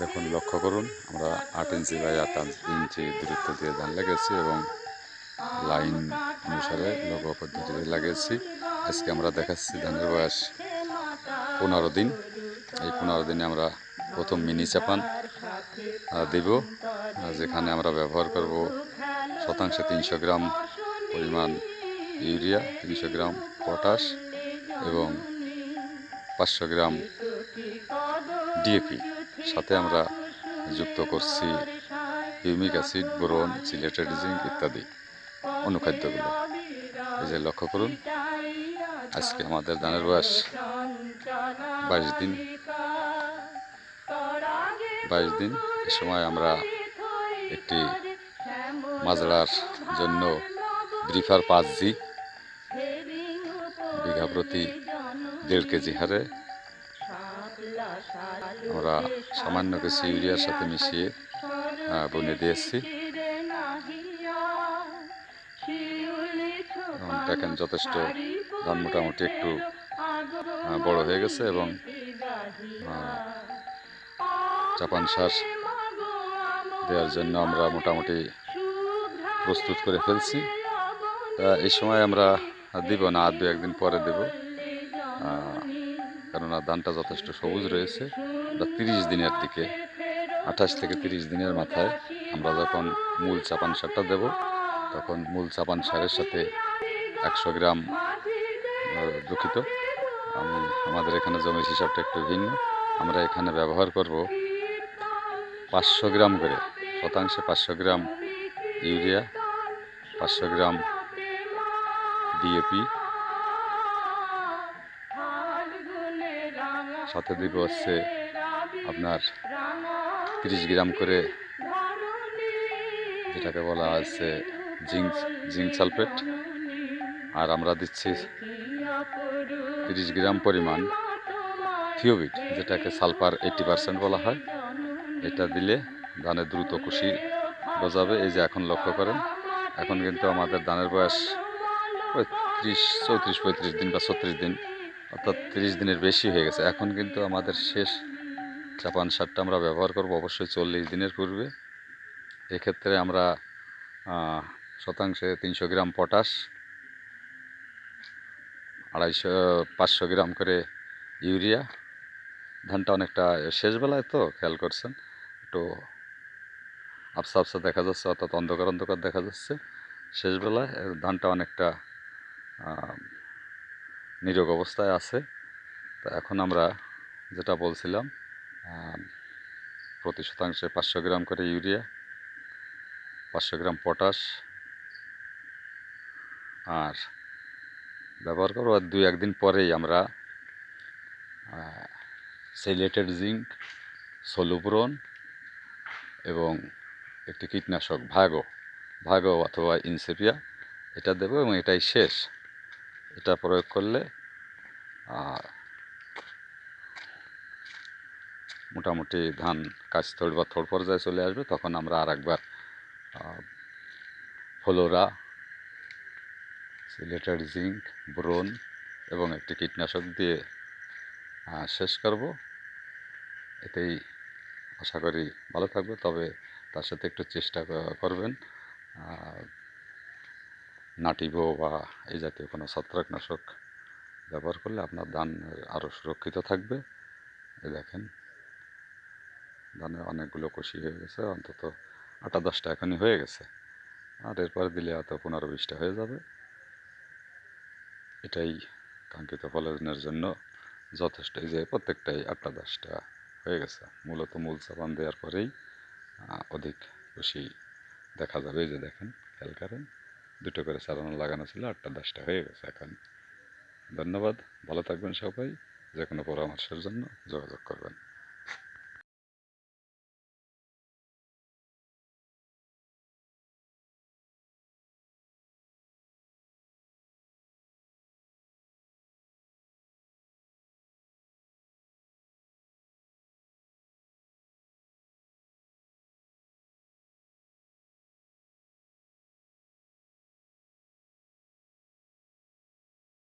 দেখুন, লক্ষ্য করুন, আমরা আট ইঞ্চি বাই আট ইঞ্চি দূরত্ব দিয়ে ধান লাগিয়েছি এবং লাইন অনুসারে লঘু পদ্ধতিতে লাগিয়েছি। আজকে আমরা দেখাচ্ছি ধানের বয়স পনেরো দিন। এই পনেরো দিনে আমরা প্রথম মিনি চাপান দিব যেখানে আমরা ব্যবহার করব শতাংশে তিনশো গ্রাম পরিমাণ ইউরিয়া, তিনশো গ্রাম পটাশ এবং পাঁচশো গ্রাম ডিএপি। সাথে আমরা যুক্ত করছি humic acid, boron chelated zinc ইত্যাদি অনুখাদ্যগুলো। এই যে লক্ষ্য করুন, আজকে আমাদের ধানের বয়স বাইশ দিন। বাইশ দিন, এ সময় আমরা একটি মাজড়ার জন্য ব্রিফার পাঁচ জি, বিঘা প্রতি দেড় কেজি হারে আমরা সামান্য কিছু ইউরিয়ার সাথে মিশিয়ে বুনে দিয়েছি দেখেন যথেষ্ট ধান মোটামুটি একটু বড় হয়ে গেছে এবং চাপান সার দেওয়ার জন্য আমরা মোটামুটি প্রস্তুত করে ফেলছি। এই সময় আমরা দিব না, আর দু একদিন পরে দেব। কেননা ধানটা যথেষ্ট সবুজ রয়েছে। আমরা তিরিশ দিনের দিকে, আঠাশ থেকে তিরিশ দিনের মাথায় আমরা যখন মূল চাপান সারটা দেব, তখন মূল চাপান সারের সাথে একশো গ্রাম দুঃখিত। আমি, আমাদের এখানে জমির হিসাবটা একটু ভিন্ন। আমরা এখানে ব্যবহার করব পাঁচশো গ্রাম করে, শতাংশে পাঁচশো গ্রাম ইউরিয়া, পাঁচশো গ্রাম ডিএপি সাথে দিব হচ্ছে আপনার তিরিশ গ্রাম করে, যেটাকে বলা হচ্ছে জিঙ্ক জিঙ্ক সালফেট। আর আমরা দিচ্ছি তিরিশ গ্রাম পরিমাণ থিওবিট, যেটাকে সালফার এইটি পার্সেন্ট বলা হয়। এটা দিলে ধানে দ্রুত কুশি গজাবে, এই যে এখন লক্ষ্য করেন। এখন কিন্তু আমাদের ধানের বয়স পঁয়ত্রিশ, চৌত্রিশ, পঁয়ত্রিশ দিন বা ছত্রিশ দিন। অর্থাৎ তিরিশ দিনের বেশি হয়ে গেছে। এখন কিন্তু আমাদের শেষ চাপান সারটা আমরা ব্যবহার করব অবশ্যই চল্লিশ দিনের পূর্বে। এক্ষেত্রে আমরা শতাংশে তিনশো গ্রাম পটাশ, আড়াইশো, পাঁচশো গ্রাম করে ইউরিয়া। ধানটা অনেকটা শেষ বেলায় তো, খেয়াল করছেন। একটু আবসা আবসা দেখা যাচ্ছে, অর্থাৎ অন্ধকার অন্ধকার দেখা যাচ্ছে। শেষ বেলায়, ধানটা অনেকটা নিরোগ অবস্থায় আছে। তো এখন আমরা যেটা বলছিলাম প্রতি শতাংশে পাঁচশো গ্রাম করে ইউরিয়া, পাঁচশো গ্রাম পটাশ, আর ব্যবহার করব আর দুই একদিন পরেই আমরা সিলেটেড জিঙ্ক সলুব্রন এবং একটি কীটনাশক ভাগো ভাগো অথবা ইনসেপিয়া, এটা দেবো এবং এটাই শেষ। এটা প্রয়োগ করলে মোটামুটি ধান কাজ থোড় বা থোড় পর্যায়ে চলে আসবে, তখন আমরা আর একবার ফ্লোরা সিলেটেড জিঙ্ক ব্রোন এবং একটি কীটনাশক দিয়ে শেষ করব। এতেই আশা করি ভালো থাকবে, তবে তার সাথে একটু চেষ্টা করবেন। নাটিভো বা এই জাতীয় কোনো ছত্রাকনাশক ব্যবহার করলে আপনার ধান আরও সুরক্ষিত থাকবে। এই দেখেন ধানের অনেকগুলো কষি হয়ে গেছে, অন্তত আটা দশটা এখনই হয়ে গেছে। আর এরপরে দিলে হয়তো পনেরো বিশটা হয়ে যাবে। এটাই কাঙ্ক্ষিত ফলনের জন্য যথেষ্ট, এই যে প্রত্যেকটাই আটটা দশটা হয়ে গেছে। মূলত মূল চাপান দেওয়ার পরেই অধিক খুশি দেখা যাবে। এই যে দেখেন, খেয়াল করেন। দুটো করে চালানো লাগানো ছিল, আটটা দশটা হয়ে গেছে এখন। ধন্যবাদ, ভালো থাকবেন সবাই যে কোনো পরামর্শের জন্য যোগাযোগ করবেন।